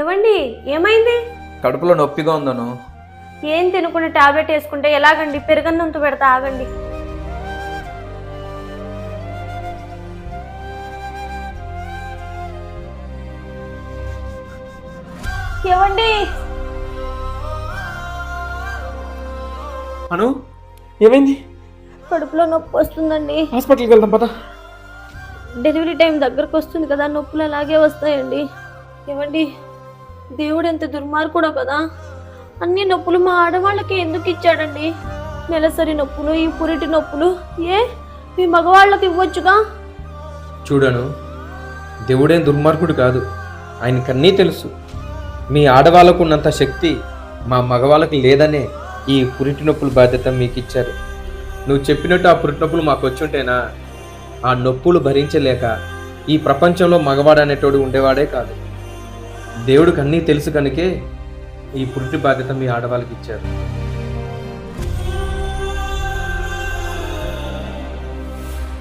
ఏమండి ఏమైంది? కడుపులో నొప్పిగా ఉందను. ఏం తినకుండా టాబ్లెట్ వేసుకుంటే ఎలాగండి? పెరగన్నంత పెడతా ఆగండి. ఏమండి అను ఏమైంది? కడుపులో నొప్పి వస్తుందండి. హాస్పిటల్కి వెళ్దాం పద. డెలివరీ టైం దగ్గరకు వస్తుంది కదా నొప్పులు అలాగే వస్తాయండి. ఏమండి దేవుడు ఎంత దుర్మార్గుడో కదా. అన్ని నొప్పులు మా ఆడవాళ్ళకి ఎందుకు ఇచ్చాడండి? నెలసరి నొప్పులు ఈ పురిటి నొప్పులు ఏ? మీ మగవాళ్ళకి ఇవ్వచ్చుగా? చూడను దేవుడేం దుర్మార్గుడు కాదు. ఆయనకన్నీ తెలుసు. మీ ఆడవాళ్ళకు ఉన్నంత శక్తి మా మగవాళ్ళకి లేదనే ఈ పురిటి నొప్పుల బాధ్యత మీకు ఇచ్చారు నువ్వు చెప్పినట్టు ఆ పురిటి నొప్పులు మాకు వచ్చుంటేనా ఆ నొప్పులు భరించలేక ఈ ప్రపంచంలో మగవాడు అనేటోడు ఉండేవాడే కాదు. దేవుడికి అన్నీ తెలుసు కనుకే ఈ పురిటి బాధ్యత మీ ఆడవాళ్ళకి ఇచ్చారు.